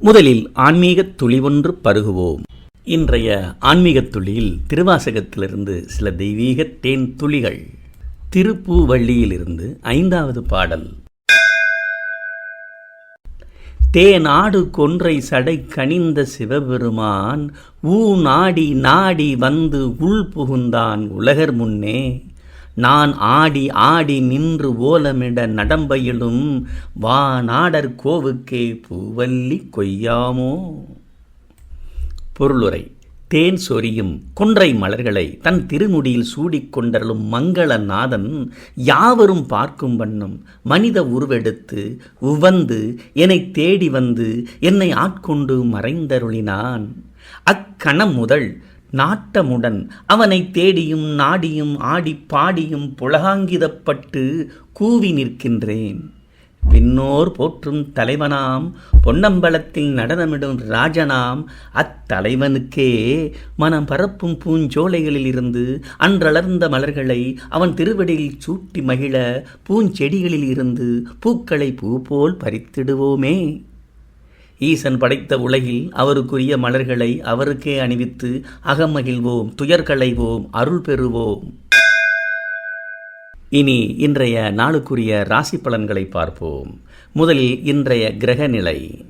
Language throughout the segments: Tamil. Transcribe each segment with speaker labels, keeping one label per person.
Speaker 1: முதலில் ஆன்மீகத் துளி ஒன்று பருகுவோம். இன்றைய ஆன்மீகத் துளியில் திருவாசகத்திலிருந்து சில தெய்வீக தேன் துளிகள். திருப்பூவள்ளியிலிருந்து ஐந்தாவது பாடல். தேநாடு கொன்றை சடை கனிந்த சிவபெருமான் ஊ நாடி நாடி வந்து உள் புகுந்தான் உலகர் முன்னே. நான் ஆடி ஆடி நின்று ஓலமிட நடம்பையிலும் வானாடர் கோவுக்கே பூவல்லி கொய்யாமோ? பொருளுரை தேன் சொரியும் கொன்றை மலர்களை தன் திருமுடியில் சூடிக்கொண்டருளும் மங்கள நாதன் யாவரும் பார்க்கும் வண்ணம் மனித உருவெடுத்து உவந்து என்னை தேடி வந்து என்னை ஆட்கொண்டு மறைந்தருளினான். அக்கணம் முதல் நாட்டமுடன் அவனை தேடியும் நாடியும் ஆடி பாடியும் புலகாங்கிதப்பட்டு கூவி நிற்கின்றேன். விண்ணோர் போற்றும் தலைவனாம் பொன்னம்பலத்தில் நடனமிடும் ராஜனாம் அத்தலைவனுக்கே மனம் பரப்பும் பூஞ்சோலைகளில் இருந்து அன்றளர்ந்த மலர்களை அவன் திருவடியில் சூட்டி மகிழ பூஞ்செடிகளில் இருந்து பூக்களை பூ போல் பறித்திடுவோமே. ஈசன் படைத்த உலகில் அவருக்குரிய மலர்களை அவருக்கே அணிவித்து அகமகிழ்வோம் துயர்களைவோம் அருள் பெறுவோம். இனி இன்றைய நாளுக்குரிய ராசி பலன்களை பார்ப்போம். முதலில் இன்றைய கிரக நிலை.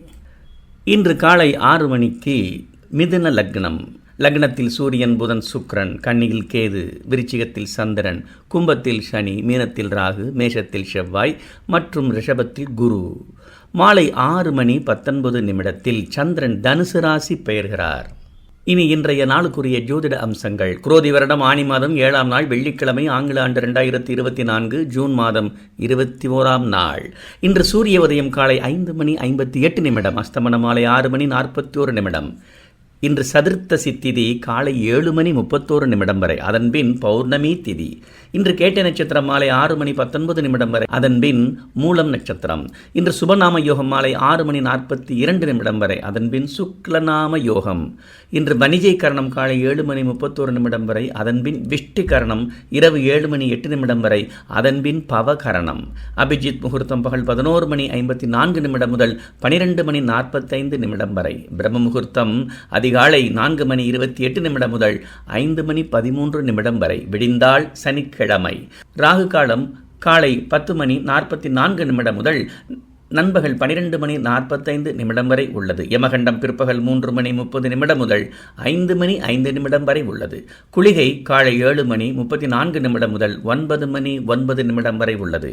Speaker 1: இன்று காலை ஆறு மணிக்கு மிதுன லக்னம். லக்னத்தில் சூரியன் புதன் சுக்ரன் கண்ணியில் கேது விருச்சிகத்தில் சந்திரன் கும்பத்தில் சனி மீனத்தில் ராகு மேஷத்தில் செவ்வாய் மற்றும் ரிஷபத்தில் குரு. மாலை ஆறு மணி பத்தொன்பது நிமிடத்தில் சந்திரன் தனுசு ராசி பெயர்கிறார். இனி இன்றைய நாளுக்குரிய ஜோதிட அம்சங்கள். குரோதி வருடம் ஆணி மாதம் ஏழாம் நாள் வெள்ளிக்கிழமை ஆங்கில ஆண்டு ரெண்டாயிரத்தி இருபத்தி நான்கு ஜூன் மாதம் இருபத்தி ஓராம் நாள். இன்று சூரிய உதயம் காலை ஐந்து மணி ஐம்பத்தி எட்டு நிமிடம் அஸ்தமன மாலை ஆறு மணி நாற்பத்தி ஒரு நிமிடம். இன்று சதுர்த்த சித்திதி காலை ஏழு மணி முப்பத்தோரு நிமிடம் வரை அதன்பின் பௌர்ணமி திதி. இன்று கேட்ட நட்சத்திரம் மாலை ஆறு மணி பத்தொன்பது நிமிடம் வரை அதன்பின் மூலம் நட்சத்திரம். இன்று சுபநாம யோகம் மாலை ஆறு மணி நாற்பத்தி இரண்டு நிமிடம் வரை அதன்பின் சுக்லநாம யோகம். இன்று வணிஜை கரணம் காலை ஏழு மணி முப்பத்தோரு நிமிடம் வரை அதன்பின் விஷ்டி கரணம் இரவு ஏழு மணி எட்டு நிமிடம் வரை அதன்பின் பவகரணம் அபிஜித் முகூர்த்தம் பகல் பதினோரு மணி ஐம்பத்தி நான்கு நிமிடம் முதல் பனிரெண்டு மணி நாற்பத்தைந்து நிமிடம் வரை பிரம்ம முகூர்த்தம் அதிகாலை நான்கு மணி இருபத்தி எட்டு நிமிடம் முதல் ஐந்து மணி பதிமூன்று நிமிடம் வரை விடிந்தால் சனிக்கிழமை. ராகு காலம் காலை பத்து மணி நாற்பத்தி நான்கு நிமிடம் முதல் நண்பகல் பனிரெண்டு மணி நாற்பத்தைந்து நிமிடம் வரை உள்ளது. யமகண்டம் பிற்பகல் மூன்று மணி முப்பது நிமிடம் முதல் ஐந்து மணி ஐந்து நிமிடம் வரை உள்ளது. குளிகை காலை ஏழு மணி முப்பத்தி நான்கு நிமிடம் முதல் ஒன்பது மணி ஒன்பது நிமிடம் வரை உள்ளது.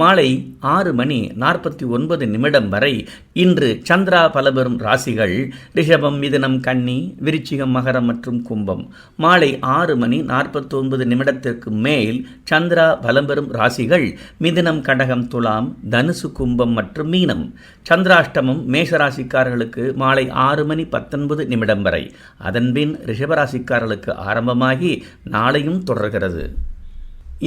Speaker 1: மாலை ஆறு மணி நாற்பத்தி ஒன்பது நிமிடம் வரை இன்று சந்திரா பலபெறும் ராசிகள் ரிஷபம் மிதுனம் கன்னி விருச்சிகம் மகரம் மற்றும் கும்பம். மாலை ஆறு மணி நாற்பத்தி ஒன்பது நிமிடத்திற்கு மேல் சந்திரா பலம்பெறும் ராசிகள் மிதுனம் கடகம் துலாம் தனுசு கும்பம் மற்றும் மீனம். சந்திராஷ்டமம் மேஷராசிக்காரர்களுக்கு மாலை ஆறு மணி பத்தொன்பது நிமிடம் வரை. அதன்பின் ரிஷபராசிக்காரர்களுக்கு ஆரம்பமாகி நாளையும் தொடர்கிறது.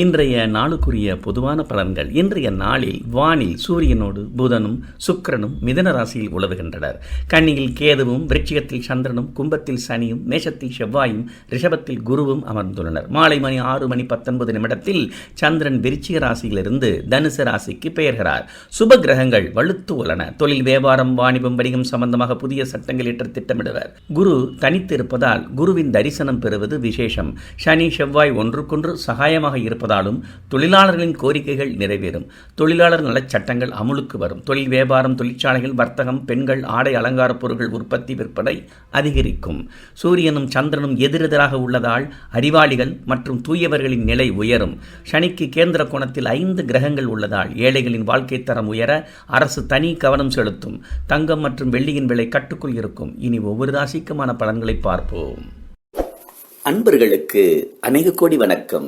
Speaker 1: இன்றைய நாளுக்குரிய பொதுவான பலன்கள். இன்றைய நாளில் வானில் சூரியனோடு புதனும் சுக்கிரனும் மிதன ராசியில் உலவுகின்றனர். கன்னியில் கேதுவும் விருட்சிகத்தில் சந்திரனும் கும்பத்தில் சனியும் மேஷத்தில் செவ்வாயும் ரிஷபத்தில் குருவும் அமர்ந்துள்ளனர். மாலை மணி ஆறு மணி பத்தொன்பது நிமிடத்தில் சந்திரன் விருச்சிக ராசியிலிருந்து தனுசு ராசிக்கு பெயர்கிறார். சுப கிரகங்கள் வலுத்து உள்ளன. தொழில் வியாபாரம் வாணிபம் வணிகம் சம்பந்தமாக புதிய சட்டங்கள் ஏற்ற திட்டமிடுவர். குரு தனித்து இருப்பதால் குருவின் தரிசனம் பெறுவது விசேஷம். சனி செவ்வாய் ஒன்றுக்கொன்று சகாயமாக இருப்பது இருப்பதாலும் தொழிலாளர்களின் கோரிக்கைகள் நிறைவேறும். தொழிலாளர் நலச் சட்டங்கள் அமுலுக்கு வரும். தொழில் வியாபாரம் தொழிற்சாலைகள் வர்த்தகம் பெண்கள் ஆடை அலங்காரப் பொருட்கள் உற்பத்தி விற்பனை அதிகரிக்கும். சூரியனும் சந்திரனும் எதிரெதிராக உள்ளதால் அறிவாளிகள் மற்றும் தூயவர்களின் நிலை உயரும். சனிக்கு கேந்திர கோணத்தில் ஐந்து கிரகங்கள் உள்ளதால் ஏழைகளின் வாழ்க்கை தரம் உயர அரசு தனி கவனம் செலுத்தும். தங்கம் மற்றும் வெள்ளியின் விலை கட்டுக்குள் இருக்கும். இனி ஒவ்வொரு ராசிக்குமான பலன்களை பார்ப்போம்.
Speaker 2: அன்பர்களுக்கு அநேக கோடி வணக்கம்.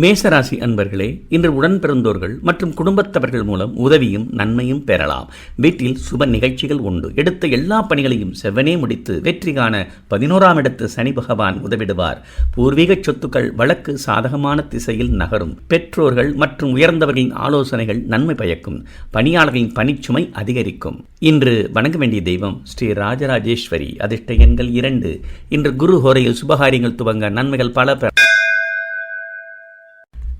Speaker 1: மேசராசி அன்பர்களே இன்று உடன் பிறந்தோர்கள் மற்றும் குடும்பத்தவர்கள் மூலம் உதவியும் நன்மையும் பெறலாம். வீட்டில் சுப நிகழ்ச்சிகள் உண்டு. எடுத்த எல்லா பணிகளையும் செவ்வனே முடித்து வெற்றி காண பதினோராம் இடத்து சனி பகவான் உதவிடுவார். பூர்வீக சொத்துக்கள் வழக்கு சாதகமான திசையில் நகரும். பெற்றோர்கள் மற்றும் உயர்ந்தவர்களின் ஆலோசனைகள் நன்மை பயக்கும். பணியாளர்களின் பணிச்சுமை அதிகரிக்கும். இன்று வணங்க வேண்டிய தெய்வம் ஸ்ரீ ராஜராஜேஸ்வரி. அதிர்ஷ்ட எண்கள் இரண்டு. இன்று குரு ஹோரையில் சுபகாரியங்கள் துவங்க நன்மைகள் பல பெற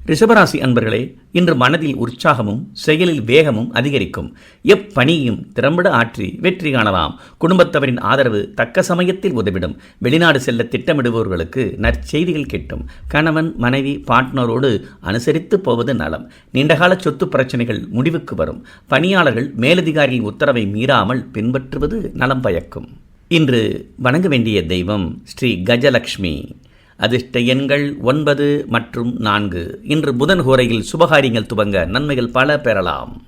Speaker 1: ரிஷபராசி அன்பர்களே இன்று மனதில் உற்சாகமும் செயலில் வேகமும் அதிகரிக்கும். எப்பணியையும் திறம்பட ஆற்றி வெற்றி காணலாம். குடும்பத்தவரின் ஆதரவு தக்க சமயத்தில் உதவிடும். வெளிநாடு செல்ல திட்டமிடுபவர்களுக்கு நற்செய்திகள் கிட்டும். கணவன் மனைவி பாட்னரோடு அனுசரித்து போவது நலம். நீண்டகால சொத்து பிரச்சனைகள் முடிவுக்கு வரும். பணியாளர்கள் மேலதிகாரியின் உத்தரவை மீறாமல் பின்பற்றுவது நலம் பயக்கும். இன்று வணங்க வேண்டிய தெய்வம் ஸ்ரீ கஜலக்ஷ்மி. அதிர்ஷ்ட எண்கள் ஒன்பது மற்றும் நான்கு. இன்று புதன் ஹோரையில் சுபகாரியங்கள் துவங்க நன்மைகள் பல பெறலாம்.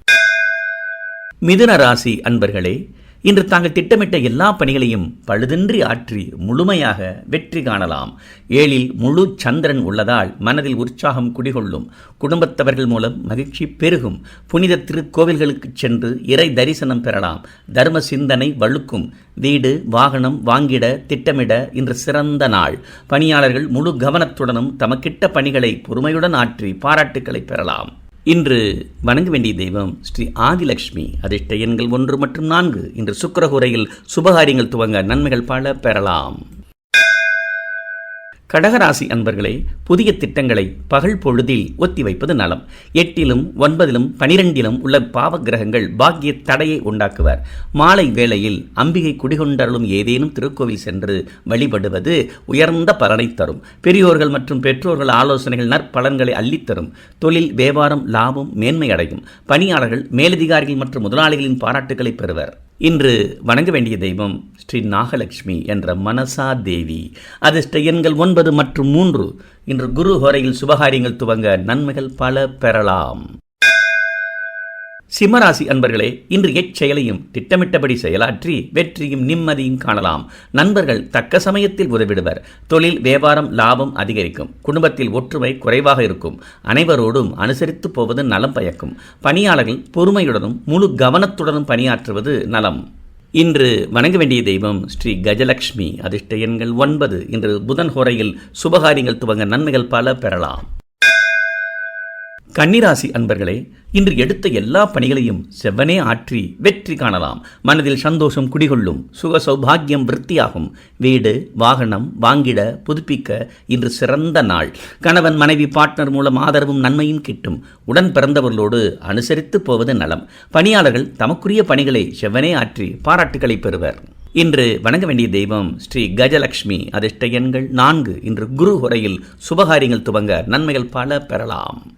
Speaker 1: மிதுன ராசி அன்பர்களே இன்று தாங்கள் திட்டமிட்ட எல்லா பணிகளையும் பழுதின்றி ஆற்றி முழுமையாக வெற்றி காணலாம். ஏழில் முழு சந்திரன் உள்ளதால் மனதில் உற்சாகம் குடிகொள்ளும். குடும்பத்தவர்கள் மூலம் மகிழ்ச்சி பெருகும். புனித திருக்கோவில்களுக்கு சென்று இறை தரிசனம் பெறலாம். தர்ம சிந்தனை வழுக்கும். வீடு வாகனம் வாங்கிட திட்டமிட இன்று சிறந்த நாள். பணியாளர்கள் முழு கவனத்துடனும் தமக்கிட்ட பணிகளை பொறுமையுடன் ஆற்றி பாராட்டுக்களை பெறலாம். இன்று வணங்க வேண்டிய தெய்வம் ஸ்ரீ ஆதிலக்ஷ்மி அதிர்ஷ்ட எண்கள் ஒன்று மற்றும் நான்கு. இன்று சுக்கரகுரையில் சுபகாரியங்கள் துவங்க நன்மைகள் பல பெறலாம். கடகராசி அன்பர்களே புதிய திட்டங்களை பகல் பொழுதில் ஒத்திவைப்பது நலம். எட்டிலும் ஒன்பதிலும் பனிரெண்டிலும் உள்ள பாவ கிரகங்கள் பாக்கிய தடையை உண்டாக்குவர். மாலை வேளையில் அம்பிகை குடிகொண்டருளும் ஏதேனும் திருக்கோவில் சென்று வழிபடுவது உயர்ந்த பலனை தரும். பெரியோர்கள் மற்றும் பெற்றோர்கள் ஆலோசனைகள் நற்பலன்களை அள்ளித்தரும். தொழில் வியாபாரம் லாபம் மேன்மை அடையும் பணியாளர்கள் மேலதிகாரிகள் மற்றும் முதலாளிகளின் பாராட்டுகளை பெறுவர். இன்று வணங்க வேண்டிய தெய்வம் ஸ்ரீ நாகலட்சுமி என்ற மனசா தேவி. அதிர்ஷ்ட எண்கள் ஒன்பது மற்றும் மூன்று. இன்று குரு ஹோரையில் சுபகாரியங்கள் துவங்க நன்மைகள் பல பெறலாம். சிம்மராசி அன்பர்களே இன்று எச்செயலையும் திட்டமிட்டபடி செயலாற்றி வெற்றியும் நிம்மதியும் காணலாம். நண்பர்கள் தக்க சமயத்தில் உதவிடுவர். தொழில் வியாபாரம் லாபம் அதிகரிக்கும். குடும்பத்தில் ஒற்றுமை குறைவாக இருக்கும். அனைவரோடும் அனுசரித்து போவது நலம் பயக்கும். பணியாளர்கள் பொறுமையுடனும் முழு கவனத்துடனும் பணியாற்றுவது நலம். இன்று வணங்க வேண்டிய தெய்வம் ஸ்ரீ கஜலட்சுமி அதிர்ஷ்ட எண்கள் ஒன்பது. இன்று புதன் ஹோரையில் சுபகாரியங்கள் துவங்க நன்மைகள் பல பெறலாம். கன்னிராசி அன்பர்களே இன்று எடுத்த எல்லா பணிகளையும் செவ்வனே ஆற்றி வெற்றி காணலாம். மனதில் சந்தோஷம் குடிகொள்ளும் சுக சௌபாகியம் விருத்தியாகும். வீடு வாகனம் வாங்கிட புதுப்பிக்க இன்று சிறந்த நாள். கணவன் மனைவி பார்ட்னர் மூலம் ஆதரவும் நன்மையும் கிட்டும். உடன் பிறந்தவர்களோடு அனுசரித்து போவது நலம். பணியாளர்கள் தமக்குரிய பணிகளை செவ்வனே ஆற்றி பாராட்டுகளை பெறுவர். இன்று வணங்க வேண்டிய தெய்வம் ஸ்ரீ கஜலட்சுமி அதிர்ஷ்ட எண்கள் நான்கு. இன்று குரு உரையில் சுபகாரியங்கள் துவங்க நன்மைகள் பல பெறலாம்.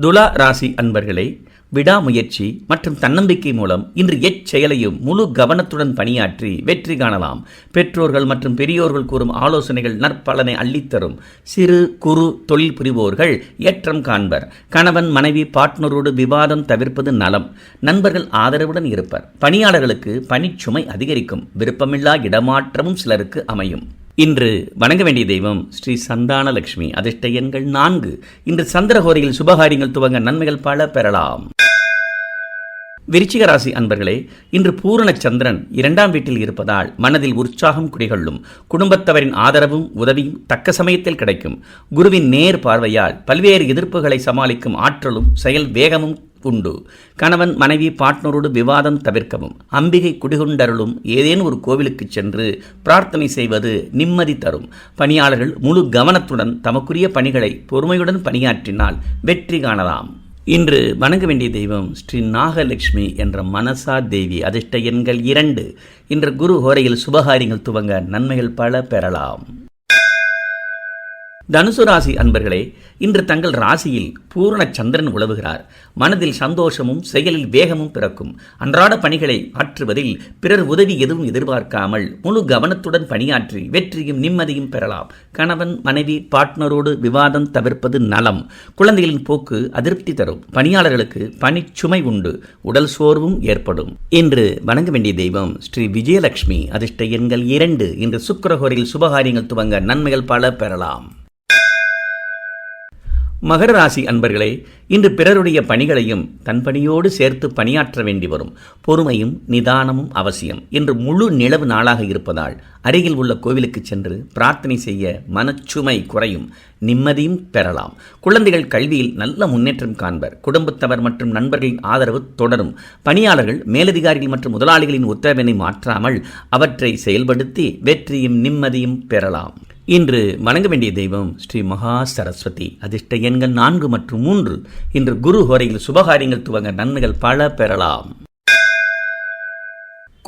Speaker 1: துலா ராசி அன்பர்களே விடாமுயற்சி மற்றும் தன்னம்பிக்கை மூலம் இன்று எச்செயலையும் முழு கவனத்துடன் பணியாற்றி வெற்றி காணலாம். பெற்றோர்கள் மற்றும் பெரியோர்கள் கூறும் ஆலோசனைகள் நற்பலனை அள்ளித்தரும். சிறு குறு தொழில் புரிவோர்கள் ஏற்றம் காண்பர். கணவன் மனைவி பார்ட்னரோடு விவாதம் தவிர்ப்பது நலம். நண்பர்கள் ஆதரவுடன் இருப்பர். பணியாளர்களுக்கு பணிச்சுமை அதிகரிக்கும். விருப்பமில்லா இடமாற்றமும் சிலருக்கு அமையும். இன்று வணங்க வேண்டிய தெய்வம் ஸ்ரீ சந்தானலட்சுமி. அதிர்ஷ்ட எண்கள் நான்கு. இன்று சந்திரஹோரையில் சுபகாரியங்கள் துவங்க நன்மைகள் பல பெறலாம். விருச்சிக ராசி அன்பர்களே இன்று பூரண சந்திரன் இரண்டாம் வீட்டில் இருப்பதால் மனதில் உற்சாகம் குடிகொள்ளும். குடும்பத்தவரின் ஆதரவும் உதவியும் தக்க சமயத்தில் கிடைக்கும். குருவின் நேர் பார்வையால் பல்வேறு எதிர்ப்புகளை சமாளிக்கும் ஆற்றலும் செயல் வேகமும் உண்டு. கணவன் மனைவி பாட்னரோடு விவாதம் தவிர்க்கவும் அம்பிகை குடிகொண்டருளும் ஏதேனும் ஒரு கோவிலுக்கு சென்று பிரார்த்தனை செய்வது நிம்மதி தரும். பணியாளர்கள் முழு கவனத்துடன் தமக்குரிய பணிகளை பொறுமையுடன் பணியாற்றினால் வெற்றி காணலாம். இன்று வணங்க வேண்டிய தெய்வம் ஸ்ரீ நாகலட்சுமி என்ற மனசா தேவி அதிர்ஷ்ட எண்கள் இரண்டு. இன்று குரு ஹோரையில் சுபகாரியங்கள் துவங்க நன்மைகள் பல பெறலாம். தனுசு ராசி அன்பர்களே இன்று தங்கள் ராசியில் பூரண சந்திரன் உழவுகிறார். மனதில் சந்தோஷமும் செயலில் வேகமும் பிறக்கும். அன்றாட பணிகளை ஆற்றுவதில் பிறர் உதவி எதுவும் எதிர்பார்க்காமல் முழு கவனத்துடன் பணியாற்றி வெற்றியும் நிம்மதியும் பெறலாம். கணவன் மனைவி பார்ட்னரோடு விவாதம் தவிர்ப்பது நலம். குழந்தைகளின் போக்கு அதிருப்தி தரும். பணியாளர்களுக்கு பணிச்சுமை உண்டு. உடல் சோர்வும் ஏற்படும். இன்று வணங்க வேண்டிய தெய்வம் ஸ்ரீ விஜயலட்சுமி அதிர்ஷ்ட எண்கள் இரண்டு. இன்று சுக்கரஹோரில் சுபகாரியங்கள் துவங்க நன்மைகள் பல பெறலாம். மகர ராசி அன்பர்களே இன்று பிறருடைய பணிகளையும் தன் பணியோடு சேர்த்து பணியாற்ற வேண்டி வரும். பொறுமையும் நிதானமும் அவசியம். இன்று முழு நிலவு நாளாக இருப்பதால் அருகில் உள்ள கோவிலுக்கு சென்று பிரார்த்தனை செய்ய மனச்சுமை குறையும். நிம்மதியும் பெறலாம். குழந்தைகள் கல்வியில் நல்ல முன்னேற்றம் காண்பர். குடும்பத்தவர் மற்றும் நண்பர்களின் ஆதரவு தொடரும். பணியாளர்கள் மேலதிகாரிகள் மற்றும் முதலாளிகளின் உத்தரவினை மாற்றாமல் அவற்றை செயல்படுத்தி வெற்றியும் நிம்மதியும் பெறலாம். இன்று வணங்க வேண்டிய தெய்வம் ஸ்ரீ மகா சரஸ்வதி. அதிர்ஷ்ட எண்கள் நான்கு மற்றும் மூன்று. இன்று குரு ஹோரையில் சுபகாரியங்கள் துவங்க நன்மைகள் பல பெறலாம்.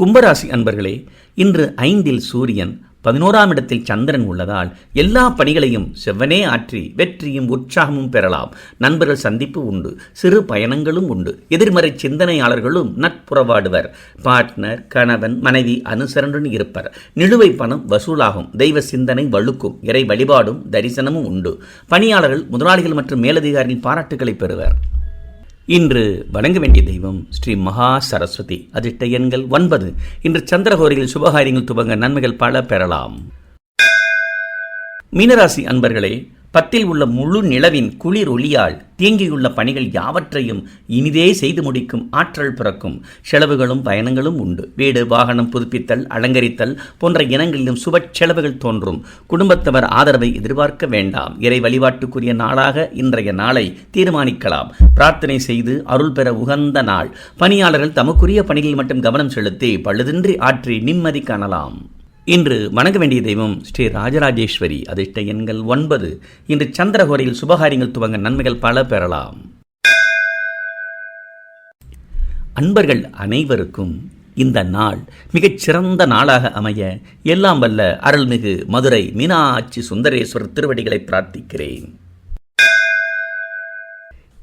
Speaker 1: கும்பராசி அன்பர்களே இன்று ஐந்தில் சூரியன் பதினோராம் இடத்தில் சந்திரன் உள்ளதால் எல்லா பணிகளையும் செவ்வனே ஆற்றி வெற்றியும் உற்சாகமும் பெறலாம். நண்பர்கள் சந்திப்பு உண்டு சிறு பயணங்களும் உண்டு. எதிர்மறை சிந்தனையாளர்களும் நட்புறவாடுவர். பார்ட்னர் கணவன் மனைவி அனுசரணுடன் இருப்பர். நிலுவை பணம் வசூலாகும் தெய்வ சிந்தனை வழுக்கும் இறை வழிபாடும் தரிசனமும் உண்டு. பணியாளர்கள் முதலாளிகள் மற்றும் மேலதிகாரிகளின் பாராட்டுகளை பெறுவர். இன்று வணங்க வேண்டிய தெய்வம் ஸ்ரீ மகா சரஸ்வதி. அதிர்ஷ்ட எண்கள் ஒன்பது. இன்று சந்திரகோரியில் சுபகாரியங்கள் துவங்க நன்மைகள் பல பெறலாம். மீனராசி அன்பர்களே பத்தில் உள்ள முழு நிலவின் குளிர் ஒளியால் தீங்கியுள்ள பணிகள் யாவற்றையும் இனிதே செய்து முடிக்கும் ஆற்றல் பிறக்கும். செலவுகளும் பயணங்களும் உண்டு. வீடு வாகனம் புதுப்பித்தல் அலங்கரித்தல் போன்ற இனங்களிலும் சுப செலவுகள் தோன்றும். குடும்பத்தவர் ஆதரவை எதிர்பார்க்க வேண்டாம். இறை வழிபாட்டுக்குரிய நாளாக இன்றைய நாளை தீர்மானிக்கலாம். பிரார்த்தனை செய்து அருள் பெற உகந்த நாள். பணியாளர்கள் தமக்குரிய பணிகளில் மட்டும் கவனம் செலுத்தி பழுதின்றி ஆற்றி நிம்மதி காணலாம். இன்று வணங்க வேண்டிய தெய்வம் ஸ்ரீ ராஜராஜேஸ்வரி. அதிர்ஷ்ட எண்கள் ஒன்பது. இன்று சந்திரகோரையில் சுபகாரியங்கள் துவங்க நன்மைகள் பல பெறலாம். அன்பர்கள் அனைவருக்கும் இந்த நாள் மிகச் சிறந்த நாளாக அமைய எல்லாம் வல்ல அருள்மிகு மதுரை மீனாட்சி சுந்தரேஸ்வரர் திருவடிகளை பிரார்த்திக்கிறேன்.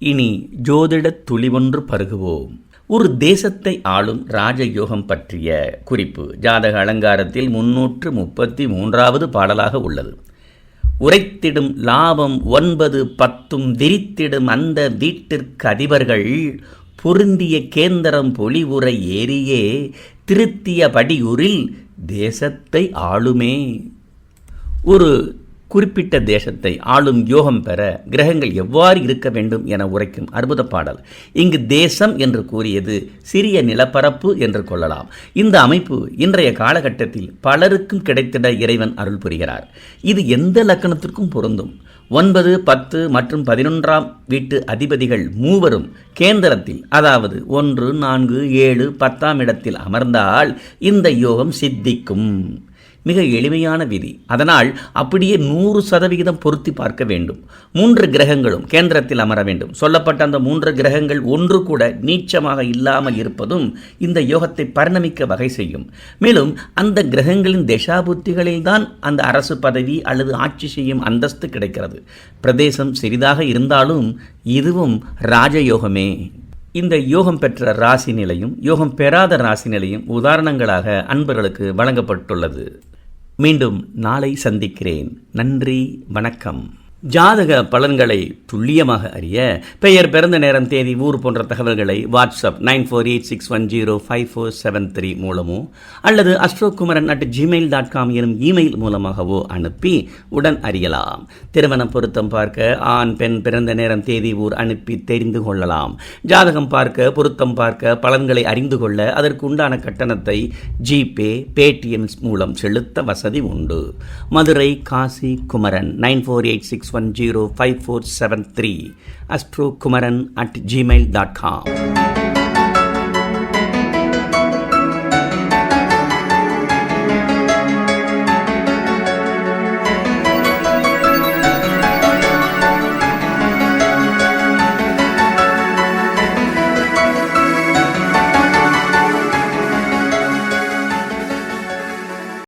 Speaker 1: இனி ஜோதிடத் துளிவொன்று பருகுவோம். ஒரு தேசத்தை ஆளும் ராஜயோகம் பற்றிய குறிப்பு ஜாதக அலங்காரத்தில் முன்னூற்று முப்பத்தி மூன்றாவது பாடலாக உள்ளது. உரைத்திடும் லாபம் ஒன்பது பத்தும் விரித்திடும் அந்த வீட்டிற்கு அதிபர்கள் பொருந்திய கேந்திரம் பொலிவுரை ஏறியே திருத்திய படியூரில் தேசத்தை ஆளுமே. ஒரு குறிப்பிட்ட தேசத்தை ஆளும் யோகம் பெற கிரகங்கள் எவ்வாறு இருக்க வேண்டும் என உரைக்கும் அற்புத பாடல். இங்கு தேசம் என்று கூறியது சிறிய நிலப்பரப்பு என்று கொள்ளலாம். இந்த அமைப்பு இன்றைய காலகட்டத்தில் பலருக்கும் கிடைத்திட இறைவன் அருள் புரிகிறார். இது எந்த லக்கணத்திற்கும் பொருந்தும். ஒன்பது பத்து மற்றும் பதினொன்றாம் வீட்டு அதிபதிகள் மூவரும் கேந்திரத்தில் அதாவது ஒன்று நான்கு ஏழு பத்தாம் இடத்தில் அமர்ந்தால் இந்த யோகம் சித்திக்கும். மிக எளிமையான விதி. அதனால் அப்படியே நூறு சதவிகிதம் பொருத்தி பார்க்க வேண்டும். மூன்று கிரகங்களும் கேந்திரத்தில் அமர வேண்டும். சொல்லப்பட்ட அந்த மூன்று கிரகங்கள் ஒன்று கூட நீச்சமாக இல்லாமல் இருப்பதும் இந்த யோகத்தை பரிணமிக்க வகை செய்யும். மேலும் அந்த கிரகங்களின் தசாபுத்திகளில்தான் அந்த அரசு பதவி அல்லது ஆட்சி செய்யும் அந்தஸ்து கிடைக்கிறது. பிரதேசம் சிறிதாக இருந்தாலும் இதுவும் ராஜயோகமே. இந்த யோகம் பெற்ற ராசி நிலையும் யோகம் பெறாத ராசி நிலையும் உதாரணங்களாக அன்பர்களுக்கு வழங்கப்பட்டுள்ளது. மீண்டும் நாளை சந்திக்கிறேன். நன்றி வணக்கம். ஜாதக பலன்களை துல்லியமாக அறிய பெயர் பிறந்த நேரம் தேதி ஊர் போன்ற தகவல்களை WhatsApp nine four eight six one zero five four seven three மூலமோ அல்லது Astrokumaran at Gmail dot com எனும் இமெயில் மூலமாகவோ அனுப்பி உடன் அறியலாம். திருமணம் பொருத்தம் பார்க்க ஆண் பெண் பிறந்த நேரம் தேதி ஊர் அனுப்பி தெரிந்து கொள்ளலாம். ஜாதகம் பார்க்க பொருத்தம் பார்க்க பலன்களை அறிந்து கொள்ள அதற்கு உண்டான கட்டணத்தை ஜிபே பேடிஎம் மூலம் செலுத்த வசதி உண்டு. Madurai Kasi Kumaran nine four eight six six one zero five four seven three astro Kumaran at Gmail dot com